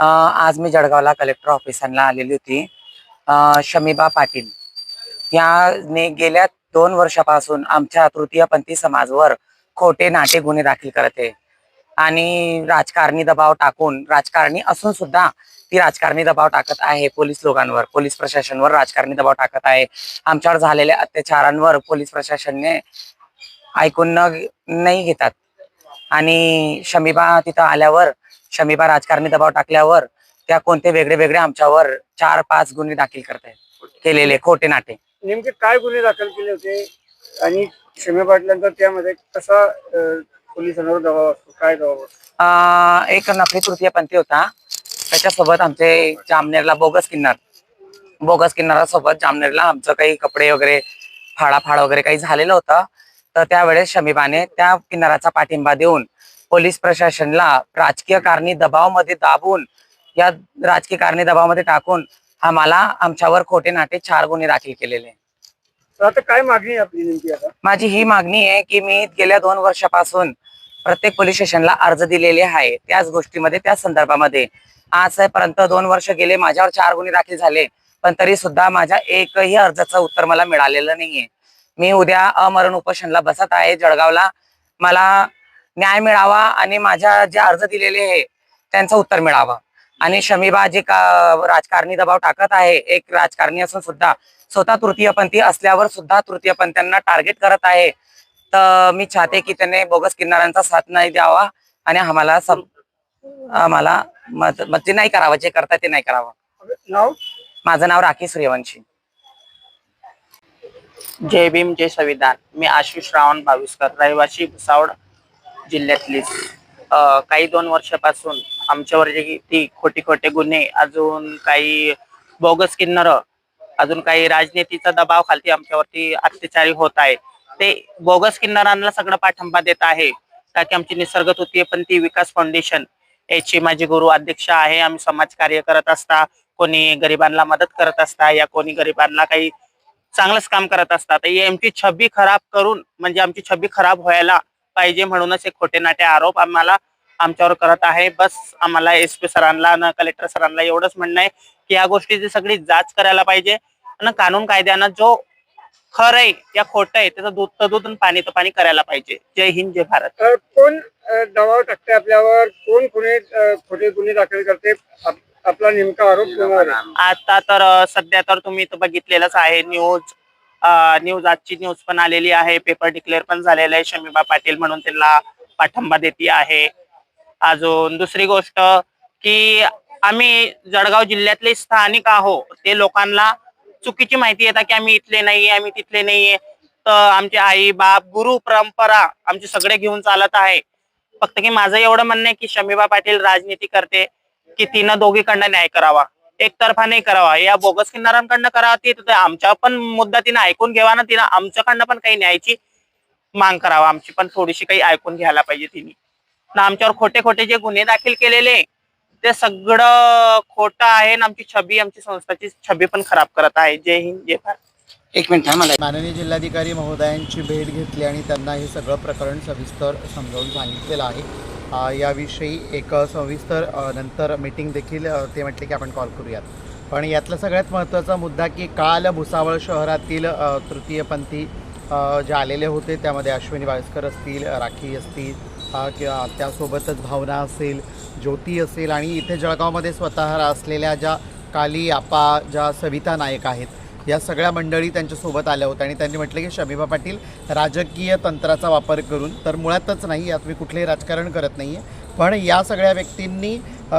आज मी जळगावला कलेक्टर ऑफिसांना आलेली होती. शमीबा पाटील. याने गेल्या दोन वर्षापासून आमच्या तृतीयपंथी समाजवर खोटे नाटे गुन्हे दाखल करत आहे. आणि राजकारणी दबाव टाकून राजकारणी असून सुद्धा ती राजकारणी दबाव टाकत आहे पोलीस लोकांवर. पोलीस प्रशासनवर राजकारणी दबाव टाकत आहे. आमच्यावर झालेल्या अत्याचारांवर पोलीस प्रशासनने ऐकून न नाही घेतात. आणि शमीबा तिथं आल्यावर शमीबा राजकारणी दबाव टाकल्यावर त्या कोणते वेगळे वेगळे आमच्यावर चार पाच गुन्हे दाखल करत आहेत केलेले खोटे नाटे. नेमके काय गुन्हे दाखल केले होते आणि क्षमे पाटलांचा त्यामध्ये कसा अं, पोलिसांवर दबाव असतो? काय दबाव असतो? अं, एक नकली तृतीयपंथी होता. त्याच्यासोबत आमचे जामनेरला बोगस किन्नर. बोगस किन्नरासोबत जामनेरला आमचं काही कपडे वगैरे फाडाफाड वगैरे काही झालेलं होतं. तर त्यावेळेस शमीबाने त्या किन्नराचा पाठिंबा देऊन पोलीस प्रशासनला राजकीय कारणी दबावामध्ये दाबून या राजकीय कारणी दबावामध्ये टाकून आम्हाला आमच्यावर खोटे नाटे चार गुन्हे दाखल केलेले. आता काय मागणी आपली नेमकी आता? माझी ही मागणी आहे की मी गेल्या दोन वर्षापासून प्रत्येक पोलीस स्टेशनला अर्ज दिलेले आहे. त्याच गोष्टीमध्ये त्या संदर्भामध्ये. आजपर्यंत दोन वर्ष गेले माझ्यावर चार गुन्हे दाखल झाले पण तरी सुद्धा माझ्या एकही अर्जाचं उत्तर मला मिळालेलं नाहीये. मी उद्या अमरण उपोषणला बसत आहे जळगावला. मला न्याय मिळावा आणि माझ्या जे अर्ज दिलेले आहे त्यांचं उत्तर मिळावं. आणि शमीबा जे का राजकारणी दबाव टाकत आहे एक राजकारणी असून सुद्धा स्वतः तृतीयपंथी असल्यावर सुद्धा तृतीयपंथींना टार्गेट करत आहे. तर मी चाहते की त्याने बोगस किन्नारांचा साथ नाही द्यावा आणि आम्हाला सब आम्हाला मत मत जे नाही करावं जे करतात ते नाही करावं. नाव? माझं नाव राखी सूर्यवंशी. जय भीम जय संविधान. मी आशिष रावण भाविस्कर रहिवासी भुसावळ जिल्ह्यातलीच. काही दोन वर्षापासून आमच्यावर जे ती खोटी खोटे गुन्हे अजून काही बोगस किन्नर अजून काही राजनीतीचा दबाव खालती आमच्यावरती अत्याचारी होत आहे. ते बोगस किन्नरांना सगळं पाठिंबा देत आहे का की आमची निसर्ग ती विकास फाउंडेशन याची माझी गुरु अध्यक्ष आहे आम्ही समाज कार्य करत असता कोणी गरिबांना मदत करत असता या कोणी गरिबांना काही चांगलंच काम करत असतात ही आमची छबी खराब करून म्हणजे आमची छबी खराब व्हायला पाहिजे म्हणूनच हे खोटे नाटे आरोप आम्हाला आमच्यावर करत आहे. बस आम्हाला एस पी सरांना न कलेक्टर सरांना एवढंच म्हणणं आहे की या गोष्टीची सगळी जाच करायला पाहिजे आणि कानून कायद्यानं जो खरं आहे या खोटं आहे त्याचं दूध तर दूध आणि पाणी तर पाणी करायला पाहिजे. जय हिंद जय भारत. अं, कोण अं, दबाव टाकते आपल्यावर? कोण कोणी अं, खोटे गुन्हे दाखल करते? आप- आपला नेमका आरोप कोणावर आहे? आता तर अ, सध्या तर तुम्ही तर बघितलेलंच आहे. न्यूज न्यूज आजची न्यूज पण आलेली आहे. पेपर डिक्लेअर पण झालेला आहे. शमीबा पाटील म्हणून त्यांना पाठिंबा देते आहे. अजून दुसरी गोष्ट की आम्ही जळगाव जिल्ह्यातले स्थानिक आहो ते लोकांना चुकीची माहिती येतात की आम्ही इथले नाही आम्ही तिथले नाहीये. तर आमचे आई बाप गुरु परंपरा आमचे सगळे घेऊन चालत आहे. फक्त की माझं एवढं म्हणणं आहे की शमीबा पाटील राजनीती करते की तिनं दोघीकडनं न्याय करावा. एकतर्फा नाही करावा. या बोगस किन्नारांकडनं करावा ते तर आमच्या पण मुद्दा तिनं ऐकून घ्यावा ना तिनं आमच्याकडनं पण काही न्यायची मांग करावा. आमची पण थोडीशी काही ऐकून घ्यायला पाहिजे तिने. ना आमच्यावर खोटे खोटे जे गुन्हे दाखल केलेले ते सगळं खोटं आहे आणि आमची छबी आमची संस्थाची छबी पण खराब करत आहे. जय हिंद जय भारत. एक मिनिट हा मला माननीय जिल्हाधिकारी महोदयांची भेट घेतली आणि त्यांना हे सगळं प्रकरण सविस्तर समजावून सांगितलेलं आहे. याविषयी एक सविस्तर नंतर मीटिंग देखील ते म्हटले की आपण कॉल करूयात. पण यातला सगळ्यात महत्त्वाचा मुद्दा की काल भुसावळ शहरातील तृतीयपंथी जे आलेले होते त्यामध्ये अश्विनी वायस्कर असतील राखी असतील किंवा त्यासोबतच भावना असेल ज्योती असेल आणि इथे जळगावमध्ये स्वतः असलेल्या ज्या काली आपा ज्या सविता नायक आहेत या सगळ्या मंडळी त्यांच्यासोबत आल्या होत्या आणि त्यांनी म्हटलं की शमीबा पाटील राजकीय तंत्राचा वापर करून तर मुळातच नाही यात मी कुठलेही राजकारण करत नाही आहे पण या सगळ्या व्यक्तींनी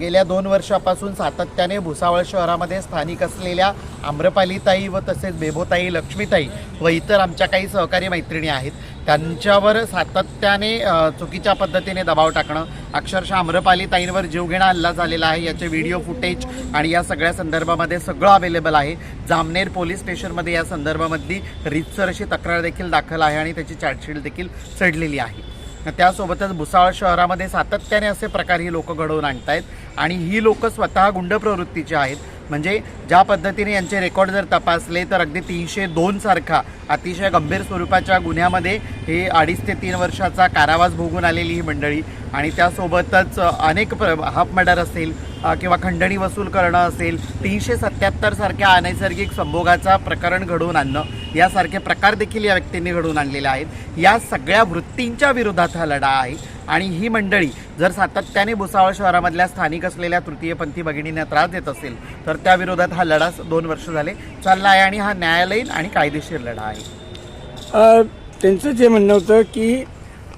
गेल्या दोन वर्षापासून सातत्याने भुसावळ शहरामध्ये स्थानिक असलेल्या आम्रपालीताई व तसेच बेबोताई लक्ष्मीताई व इतर आमच्या काही सहकारी मैत्रिणी आहेत. त्यांच्यावर सातत्याने चुकीच्या पद्धतीने दबाव टाकणं. अक्षरशः आम्रपालीताईंवर जीवघेणा हल्ला झालेला आहे. याचे व्हिडिओ फुटेज आणि या सगळ्या संदर्भामध्ये सगळं अवेलेबल आहे. जामनेर पोलीस स्टेशनमध्ये या संदर्भामधली रीतसर अशी तक्रार देखील दाखल आहे आणि त्याची चार्जशीट देखील चढलेली आहे. त्यासोबतच भुसावळ शहरामध्ये सातत्याने असे प्रकार ही लोक घडवून आणत आहेत आणि ही लोक स्वतः गुंड प्रवृत्तीची आहेत. म्हणजे ज्या पद्धतीने यांचे रेकॉर्ड जर तपासले तर अगदी तीनशे दोन सारखा अतिशय गंभीर स्वरूपाच्या गुन्ह्यामध्ये हे अडीच ते तीन वर्षाचा कारावास भोगून आलेली ही मंडळी. आणि त्यासोबतच अनेक प्र हाफ मर्डर असेल किंवा खंडणी वसूल करणं असेल तीनशे सत्याहत्तर सारख्या अनैसर्गिक संभोगाचा प्रकरण घडवून आणणं यासारखे प्रकार देखील या व्यक्तींनी घडवून आणलेले आहेत. या सगळ्या वृत्तींच्या विरोधात हा लढा आहे. आणि ही मंडळी जर सातत्याने भुसावळ शहरामधल्या स्थानिक असलेल्या तृतीयपंथी भगिनींना त्रास देत असेल तर त्याविरोधात हा लढा दोन वर्ष झाले चालला आहे आणि हा न्यायालयीन आणि कायदेशीर लढा आहे. त्यांचं जे म्हणणं होतं की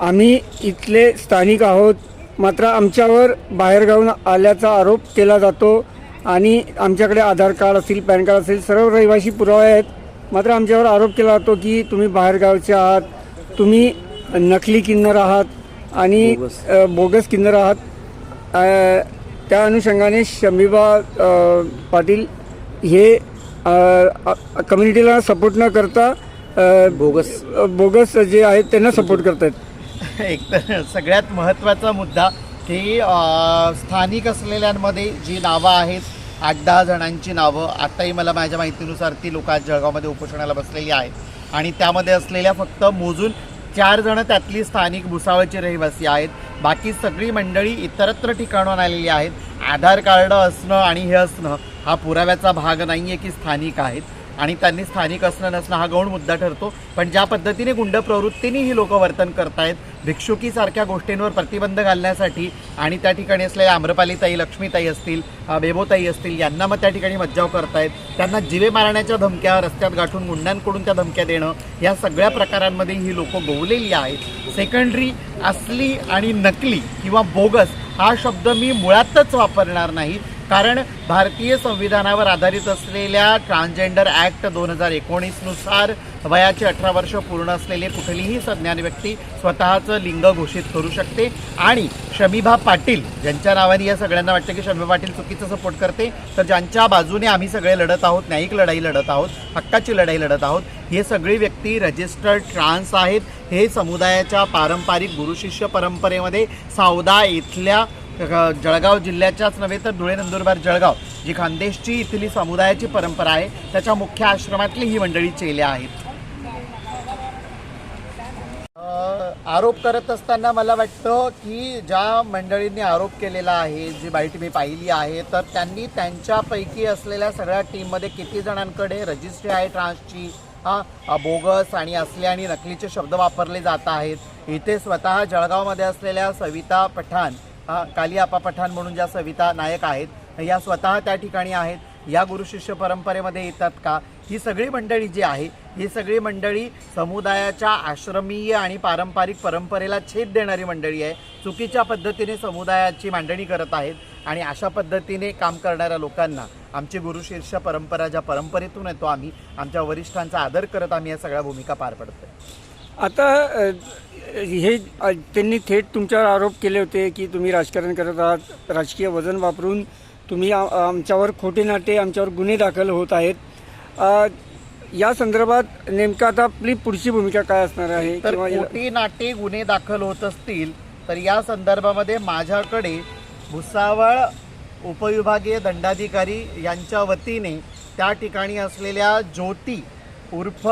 आम्ही इथले स्थानिक आहोत मात्र आमच्यावर बाहेरगावून आल्याचा आरोप केला जातो आणि आमच्याकडे आधार कार्ड असेल पॅन कार्ड असेल सर्व रहिवासी पुरावे आहेत. मात्र आमच्यावर आरोप केला जातो की तुम्ही बाहेरगावचे आहात तुम्ही नकली किन्नर आहात आणि बोगस. किन्नर आहात. त्या अनुषंगाने शमीबा पाटील हे कम्युनिटीला सपोर्ट न करता बोगस. बोगस जे आहेत त्यांना सपोर्ट करतात एक तर सगळ्यात महत्त्वाचा मुद्दा की स्थानिक असलेल्यांमध्ये जी नावं आहेत आठ दहा जणांची नावं आत्ताही मला माझ्या माहितीनुसार ती लोक आज जळगावमध्ये उपोषणाला बसलेली आहेत. आणि त्यामध्ये असलेल्या फक्त मोजून चार जण त्यातली स्थानिक भुसावळचे रहिवासी आहेत. बाकी सगळी मंडळी इतरत्र ठिकाणून आलेली आहेत. आधार कार्ड असणं आणि हे असणं हा पुराव्याचा भाग नाही आहे की स्थानिक आहेत. आणि त्यांनी स्थानिक असणं नसणं हा गौण मुद्दा ठरतो. पण ज्या पद्धतीने गुंड प्रवृत्तीने ही लोक वर्तन करतायत भिक्षुकीसारख्या गोष्टींवर प्रतिबंध घालण्यासाठी आणि त्या ठिकाणी असलेल्या आम्रपालीताई लक्ष्मीताई असतील बेबोताई असतील यांना मग त्या ठिकाणी मज्जाव करतायत. त्यांना जिवे मारण्याच्या धमक्या रस्त्यात गाठून गुंडांकडून त्या धमक्या देणं या सगळ्या प्रकारांमध्ये ही लोक गोवलेली आहेत. सेकंडरी असली आणि नकली किंवा बोगस हा शब्द मी मुळातच वापरणार नाही. कारण भारतीय संविधानावर आधारित असलेल्या ट्रान्सजेंडर ॲक्ट दोन हजार एकोणीसनुसार वयाचे अठरा वर्ष पूर्ण असलेले कुठलीही सज्ञान व्यक्ती स्वतःचं लिंग घोषित करू शकते. आणि शमीभा पाटील ज्यांच्या नावाने या सगळ्यांना वाटतं की शमीभा पाटील चुकीचं सपोर्ट करते तर ज्यांच्या बाजूने आम्ही सगळे लढत आहोत न्यायिक लढाई लढत आहोत हक्काची लढाई लढत आहोत हे सगळी व्यक्ती रजिस्टर्ड ट्रान्स आहेत. हे समुदायाच्या पारंपरिक गुरुशिष्य परंपरेमध्ये सावदा इथल्या जळगाव जिल्ह्याच्याच नव्हे तर धुळे नंदुरबार जळगाव जी खानदेशची इथली समुदायाची परंपरा आहे त्याच्या मुख्य आश्रमातली ही मंडळी चेल्या आहेत. आरोप करत असताना मला वाटतं की ज्या मंडळींनी आरोप केलेला आहे जी बाईट मी पाहिली आहे तर त्यांनी त्यांच्यापैकी असलेल्या सगळ्या टीममध्ये किती जणांकडे रजिस्ट्री आहे ट्रान्सची हां बोगस आणि असले आणि नकलीचे शब्द वापरले जात आहेत. इथे स्वतः जळगावमध्ये असलेल्या सविता पठाण हा कालियापा पठाण म्हणून ज्या सविता नायक आहेत या स्वतः त्या ठिकाणी आहेत. या गुरुशिष्य परंपरेमध्ये येतात का? ही सगळी मंडळी जी आहे ही सगळी मंडळी समुदायाच्या आश्रमीय आणि पारंपरिक परंपरेला छेद देणारी मंडळी आहे. चुकीच्या पद्धतीने समुदायाची मांडणी करत आहेत आणि अशा पद्धतीने काम करणाऱ्या लोकांना आमची गुरुशिष्य परंपरा ज्या परंपरेतून येतो आम्ही आमच्या वरिष्ठांचा आदर करत आम्ही या सगळ्या भूमिका पार पडतोय. आता अ, हे अ, त्यांनी थेट तुमच्यावर आरोप केले होते की तुम्ही राजकारण करत आहात राजकीय वजन वापरून तुम्ही आ- आमच्यावर खोटे नाटे आमच्यावर गुन्हे दाखल होत आहेत. अ, या संदर्भात नेमकं आता आपली पुढची भूमिका काय असणार आहे तर किंवा नाटे गुन्हे दाखल होत असतील तर या संदर्भामध्ये माझ्याकडे भुसावळ उपविभागीय दंडाधिकारी यांच्या वतीने त्या ठिकाणी असलेल्या ज्योती उर्फ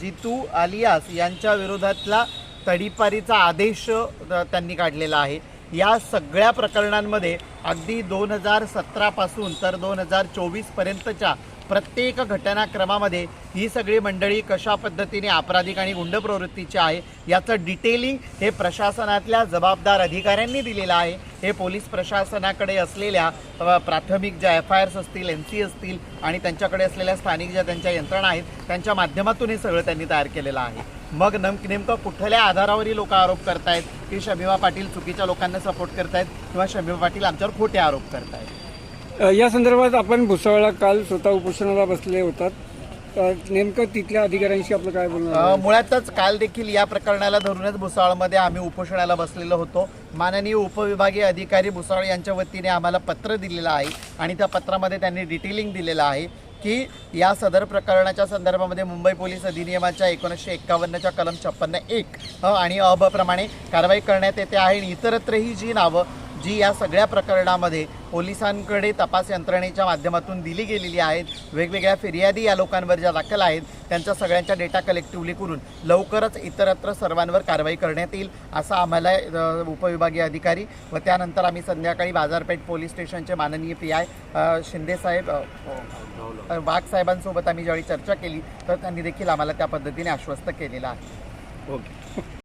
जितू आलियास यांच्या विरोधातला तडीपारीचा आदेश त्यांनी काढलेला आहे. या सगळ्या प्रकरणांमध्ये अगदी दोन हजार सतरापासून तर दोन हजार चोवीसपर्यंतच्या प्रत्येक घटनाक्रमामध्ये ही सगळी मंडळी कशा पद्धतीने आपराधिक आणि गुंड प्रवृत्तीची आहे याचं डिटेलिंग हे प्रशासनातल्या जबाबदार अधिकाऱ्यांनी दिलेलं आहे. हे पोलीस प्रशासनाकडे असलेल्या प्राथमिक ज्या एफ आय आर्स असतील एन सी असतील आणि त्यांच्याकडे असलेल्या स्थानिक ज्या त्यांच्या यंत्रणा आहेत त्यांच्या माध्यमातून हे सगळं त्यांनी तयार केलेलं आहे. मग नम नेमकं कुठल्या आधारावरही लोक आरोप करतायत की शमीमा पाटील चुकीच्या लोकांना सपोर्ट करतायत किंवा शमीमा पाटील आमच्यावर खोटे आरोप करतायत? या संदर्भात आपण भुसावळला काल स्वतः उपोषणाला बसले होतात नेमकं तिथल्या अधिकाऱ्यांशी आपलं काय बोलणं? मुळातच काल देखील या प्रकरणाला धरूनच भुसावळमध्ये आम्ही उपोषणाला बसलेलो होतो माननीय उपविभागीय अधिकारी भुसावळ यांच्या वतीने आम्हाला पत्र दिलेलं आहे आणि त्या पत्रामध्ये त्यांनी डिटेलिंग दिलेलं आहे की या सदर प्रकरणाच्या संदर्भामध्ये मुंबई पोलीस अधिनियमाच्या एकोणीसशे एक्कावन्नच्या कलम छप्पन्न एक आणि अ ब प्रमाणे कारवाई करण्यात येते आहे आणि इतरत्रही जी नावं जी या सगळ्या प्रकरणामध्ये पोलिसांकडे तपास यंत्रणेच्या माध्यमातून दिली गेलेली आहेत. वेगवेगळ्या फिर्यादी या लोकांवर ज्या दाखल आहेत त्यांच्या सगळ्यांच्या डेटा कलेक्टिव्हली करून लवकरच इतरत्र सर्वांवर कारवाई करण्यात येईल असं आम्हाला उपविभागीय अधिकारी व त्यानंतर आम्ही संध्याकाळी बाजारपेठ पोलीस स्टेशनचे माननीय पी आय शिंदेसाहेब वाघसाहेबांसोबत आम्ही ज्यावेळी चर्चा केली तर त्यांनी देखील आम्हाला त्या पद्धतीने आश्वस्त केलेलं आहे. ओके.